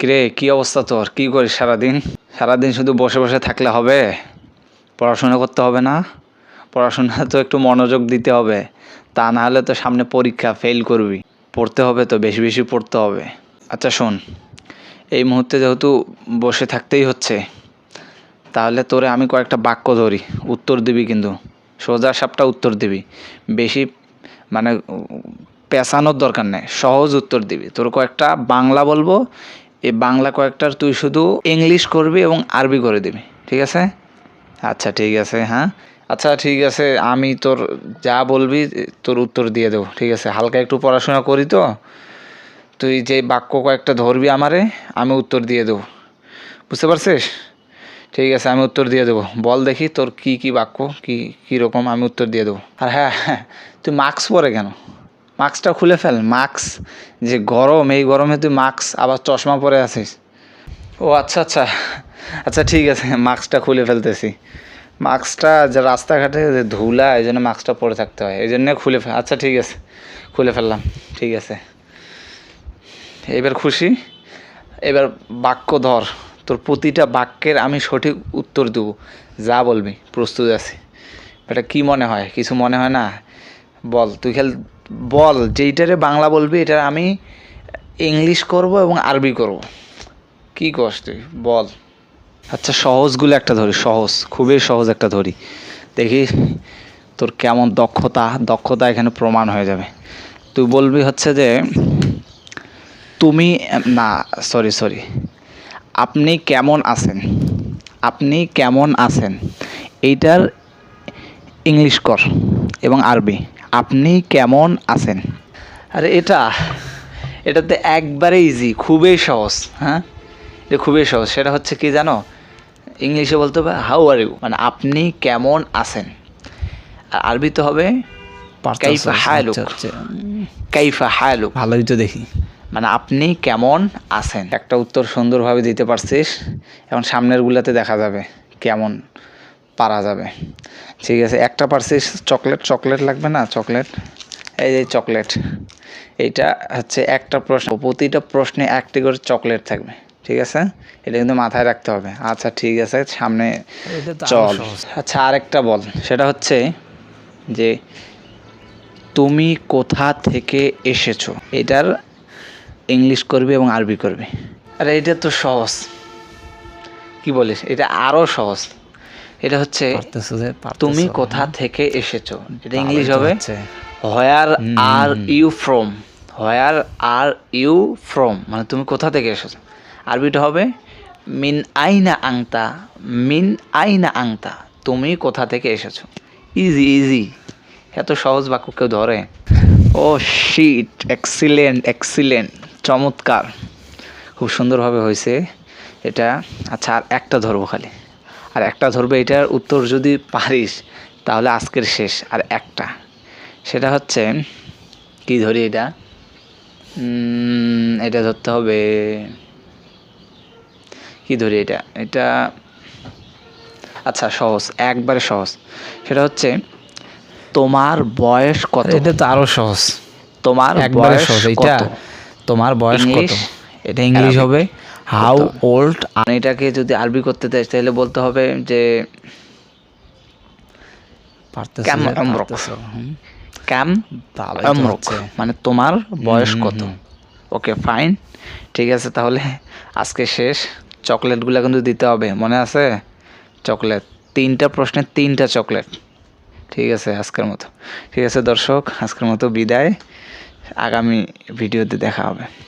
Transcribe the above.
কিরে, কি অবস্থা তোর? কি করিস সারাদিন? সারাদিন শুধু বসে বসে থাকলে হবে? পড়াশোনা করতে হবে না? পড়াশোনা তো একটু মনোযোগ দিতে হবে। তা না হলে তো সামনে পরীক্ষা ফেল করবি। পড়তে হবে তো, বেশি বেশি পড়তে হবে। আচ্ছা শোন, এই মুহূর্তে যেহেতু বসে থাকতেই হচ্ছে, তাহলে তোরে আমি কয়েকটা বাক্য ধরি। উত্তর দিবি কিন্তু। সোজা সাপটা উত্তর দিবি। বেশি মানে পেঁচানোর দরকার নেই। সহজ উত্তর দিবি। তোর কয়েকটা বাংলা বলব এই বাংলা কয়েকটার তুই শুধু ইংলিশ করবি এবং আরবি করে দিবি, ঠিক আছে? আচ্ছা ঠিক আছে হ্যাঁ? আচ্ছা ঠিক আছে, আমি তোর যা বলবি তোর উত্তর দিয়ে দেবো, ঠিক আছে? হালকা একটু পড়াশোনা করি তো। তুই যে বাক্য কয়েকটা ধরবি আমারে, আমি উত্তর দিয়ে দেবো। বুঝতে পারছিস? ঠিক আছে, আমি উত্তর দিয়ে দেবো। বল দেখি তোর কি কি বাক্য, কি কী রকম আমি উত্তর দিয়ে দেবো। আর হ্যাঁ হ্যাঁ তুই মাস্ক পরে কেন? মাস্কটা খুলে ফেল, মাস্ক, যে গরম, এই গরমে তুই মাস্ক, আবার চশমা পরে আছিস। ও আচ্ছা আচ্ছা আচ্ছা ঠিক আছে, মাস্কটা খুলে ফেলতেছি। মাস্কটা যে রাস্তাঘাটে যে ধুলা, এই জন্য মাস্কটা পরে থাকতে হয়, এই জন্যে খুলে ফেল আচ্ছা ঠিক আছে, খুলে ফেললাম, ঠিক আছে। এবার খুশি, এবার বাক্য ধর, তোর প্রতিটা বাক্যের আমি সঠিক উত্তর দেবো, যা বলবি, প্রস্তুত আছি। এটা কি মনে হয়? কিছু মনে হয় না? বল, তুই খেল বল যেইটারে বাংলা বলবি এটা আমি ইংলিশ করব এবং আরবি করব। কি কস তুই? বল। আচ্ছা সহজগুলো একটা ধরি, সহজ, খুবই সহজ একটা ধরি। দেখি তোর কেমন দক্ষতা দক্ষতা এখানে প্রমাণ হয়ে যাবে। তুই বলবি হচ্ছে যে, তুমি, না সরি সরি আপনি কেমন আছেন? আপনি কেমন আছেন? এইটার ইংলিশ কর এবং আরবি। আপনি কেমন আছেন? আরে এটা এটাতে একবারে ইজি খুবই সহজ হ্যাঁ? এটা খুবই সহজ সেটা হচ্ছে কি জানো? ইংলিশে বলতে হবে হাউ আর ইউ মানে আপনি কেমন আছেন? আর আরবিতে হবে কাইফা হালুক কাইফা হালুক ভালোই তো দেখি। মানে আপনি কেমন আছেন? একটা উত্তর সুন্দরভাবে দিতে পারছিস এখন সামনের গুলাতে দেখা যাবে কেমন পারা যাবে। ঠিক আছে একটা পারছিস চকলেট চকলেট লাগবে না? চকলেট? এই যে চকলেট। এইটা হচ্ছে একটা প্রশ্ন প্রতিটা প্রশ্নে একটি করে চকলেট থাকবে। ঠিক আছে? এটা কিন্তু মাথায় রাখতে হবে। আচ্ছা ঠিক আছে সামনে চল। আচ্ছা আরেকটা বল। সেটা হচ্ছে যে তুমি কোথা থেকে এসেছ? এটার ইংলিশ করবি এবং আরবি করবি। আরে এটা তো সহজ। কি বলিস? এটা আরও সহজ। এটা হচ্ছে তুমি হ্যাঁ। কোথা থেকে এসেছ? এটা ইংলিশ হবে। Where are you from where are you from মানে তুমি কোথা থেকে এসেছ? আরবিটা হবে মিন আইনা আংতা? মিন আইনা আংতা? তুমি কোথা থেকে এসেছ? ইজি ইজি এত সহজ বাক্য কেউ ধরে? ও শিট এক্সিলেন্ট এক্সিলেন্ট চমৎকার। খুব সুন্দরভাবে হয়েছে এটা। আচ্ছা আর একটা ধরবো খালি। আর একটা ধরবে এটার উত্তর যদি পারিস তাহলে আজকের শেষ। আর একটা সেটা হচ্ছে কি ধরি এটা? এটা ধরতে হবে কি ধরি এটা? এটা আচ্ছা সহজ একবারে সহজ। সেটা হচ্ছে তোমার বয়স কত? এটা তো আরও সহজ। তোমার একবারে বয়স সহজ এটা তোমার বয়স কত? এটা ইংলিশ হবে। হাউ ওল্ড আমি এটাকে যদি আরবি করতে চাই তাহলে বলতে হবে যে। ক্যাম তো আমরক। হচ্ছে। মানে তোমার বয়স কত? Okay fine. ঠিক আছে তাহলে আজকে শেষ। চকলেটগুলো কিন্তু দিতে হবে মনে আছে? চকলেট। তিনটা প্রশ্নের তিনটা চকলেট। ঠিক আছে আজকের মতো। ঠিক আছে দর্শক আজকের মতো বিদায়। আগামী ভিডিওতে দেখা হবে।